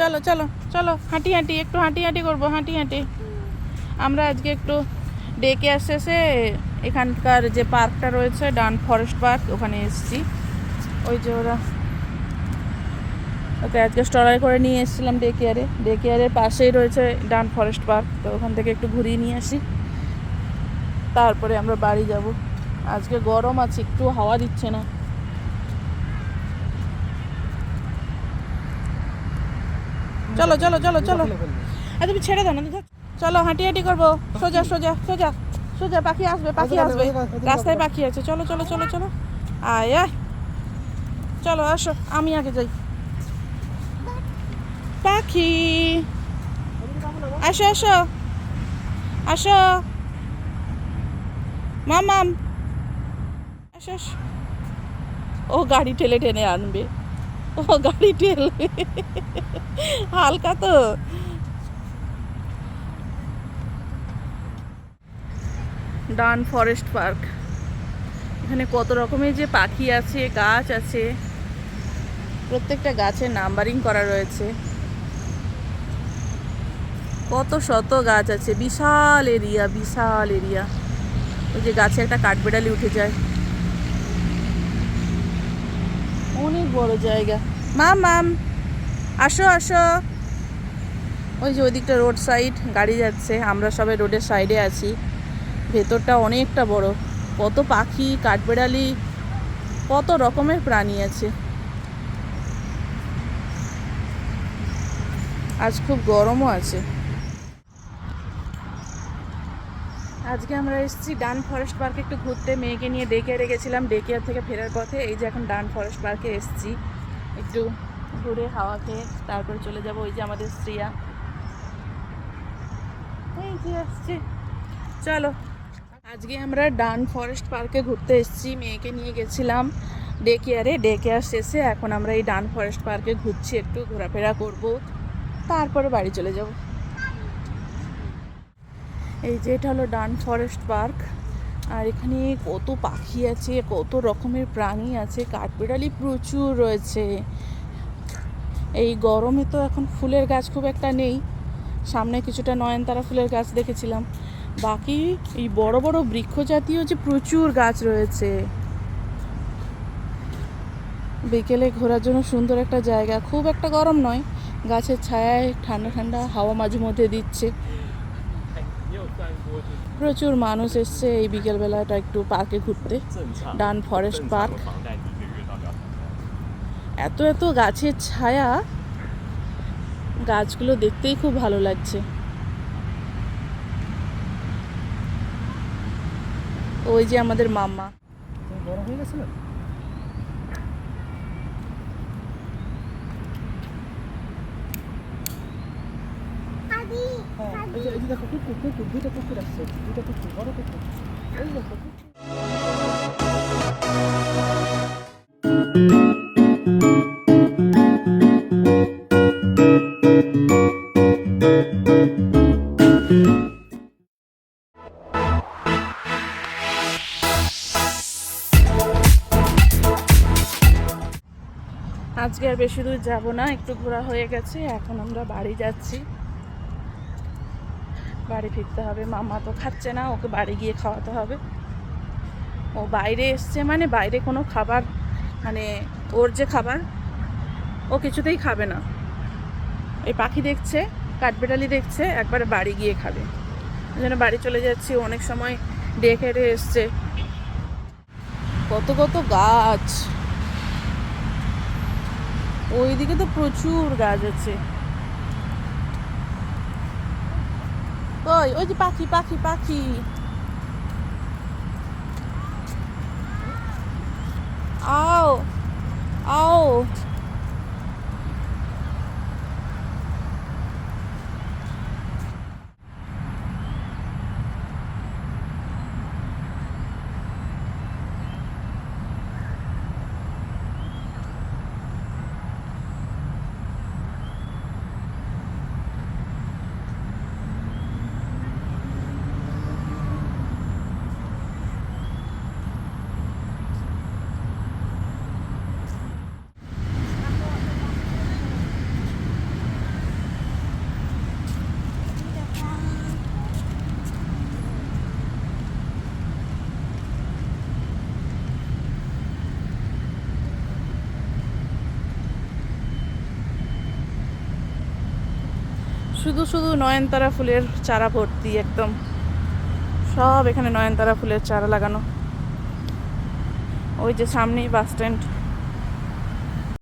চলো চলো চলো, হাঁটি হাঁটি, একটু হাঁটি হাঁটি করব, হাঁটি হাঁটি। আমরা আজকে একটু ডেকে আসতেছে, এখানকার যে পার্কটা রয়েছে, ডান ফরেস্ট পার্ক, ওখানে এসেছি। ওই যে ওরা ওকে আজকে স্টলার করে নিয়ে এসেছিলাম ডে কেয়ারে ডে কেয়ারের পাশেই রয়েছে ডান ফরেস্ট পার্ক, তো ওখান থেকে একটু ঘুরিয়ে নিয়ে আসি। তারপরে আমরা বাড়ি যাব। আজকে গরম আছে, একটু হাওয়া দিচ্ছে না। চলো চলো চলো চলো। আর তুমি ছেড়ে দাও না চলো হাঁটি হাঁটি করব। সোজা সোজা সোজা সোজা পাখি আসবে পাখি আসবে। রাস্তায় পাখি আছে। চলো চলো চলো চলো। আয় আয়। চলো আসো আমি আগে যাই। পাখি। আসো আসো। আসো। মামাম। আসো আসো। ও গাড়ি ঠেলে টেনে আনবে। ও গাড়ি ঠেলে হালকা তো। ডান ফরেস্ট পার্ক। এখানে কত রকমের যে পাখি আছে, গাছ আছে। প্রত্যেকটা গাছের নাম্বারিং করা রয়েছে। কত শত গাছ আছে। বিশাল এরিয়া বিশাল এরিয়া। ওই যে গাছে একটা কাঠবেড়ালি উঠে যায়। অনেক বড় জায়গা। মাম মাম, আসো আসো। ওই যে ওইদিকটা রোড সাইড, গাড়ি যাচ্ছে। আমরা সবাই রোডের সাইডে আছি। ভেতরটা অনেকটা বড়। কত পাখি, কাঠবেড়ালি, কত রকমের প্রাণী আছে। আজ খুব গরমও আছে। আজকে আমরা এসেছি ডান ফরেস্ট পার্কে একটু ঘুরতে। মেয়েকে নিয়ে ডেকে রেখেছিলাম ডেকেয়ার থেকে ফেরার পথে এই যে এখন ডান ফরেস্ট পার্কে এসেছি। একটু ঘুরে, হাওয়া খেয়ে তারপরে চলে যাব ওই যে আমাদের শ্রিয়া। এই যে চলো। আজকে আমরা ডান ফরেস্ট পার্কে ঘুরতে এসেছি। মেয়েকে নিয়ে গেছিলাম ডে কেয়ারে ডে কেয়ার শেষে এখন আমরা এই ডান ফরেস্ট পার্কে ঘুরছি, একটু ঘোরাফেরা করব। তারপরে বাড়ি চলে যাব। এই যে এটা হলো ডান ফরেস্ট পার্ক আর এখানে কত পাখি আছে, কত রকমের প্রাণী আছে, কাঠবিড়ালি প্রচুর রয়েছে। এই গরমে তো এখন ফুলের গাছ খুব একটা নেই, সামনে কিছুটা নয়নতারা ফুলের গাছ দেখেছিলাম। বাকি এই বড় বড় বৃক্ষ জাতীয় যে প্রচুর গাছ রয়েছে, বিকেলে ঘোরার জন্য সুন্দর একটা জায়গা। খুব একটা গরম নয়, গাছের ছায়ায় ঠান্ডা ঠান্ডা হাওয়া মাঝে মধ্যে দিচ্ছে। প্রচুর মানুষ এসছে এই বিকেলবেলাটা একটু পার্কে ঘুরতে। ডান ফরেস্ট পার্ক এত এত গাছের ছায়া। গাছগুলো দেখতেই খুব ভালো লাগছে। ওই যে আমাদের মাম্মা। হ্যাঁ আজকে আর বেশি দূর যাব না একটু ঘোরা হয়ে গেছে এখন আমরা বাড়ি যাচ্ছি। বাড়ি ফিরতে হবে। মামা তো খাচ্ছে না, ওকে বাড়ি গিয়ে খাওয়াতে হবে। ও বাইরে এসছে মানে বাইরে কোনো খাবার মানে ওর যে খাবার, ও কিছুতেই খাবে না। এই পাখি দেখছে কাঠবেটালি দেখছে, একবারে বাড়ি গিয়ে খাবে। জন্য বাড়ি চলে যাচ্ছি, অনেক সময় ডেকে এসছে। কত কত গাছ। ওইদিকে তো প্রচুর গাছ আছে। ওই ওই যে পাখি পাখি পাখি। আও। শুধু শুধু নয়নতারা ফুলের চারা ভর্তি একদম। সব এখানে নয়নতারা ফুলের চারা লাগানো। ওই যে সামনেই বাস স্ট্যান্ড।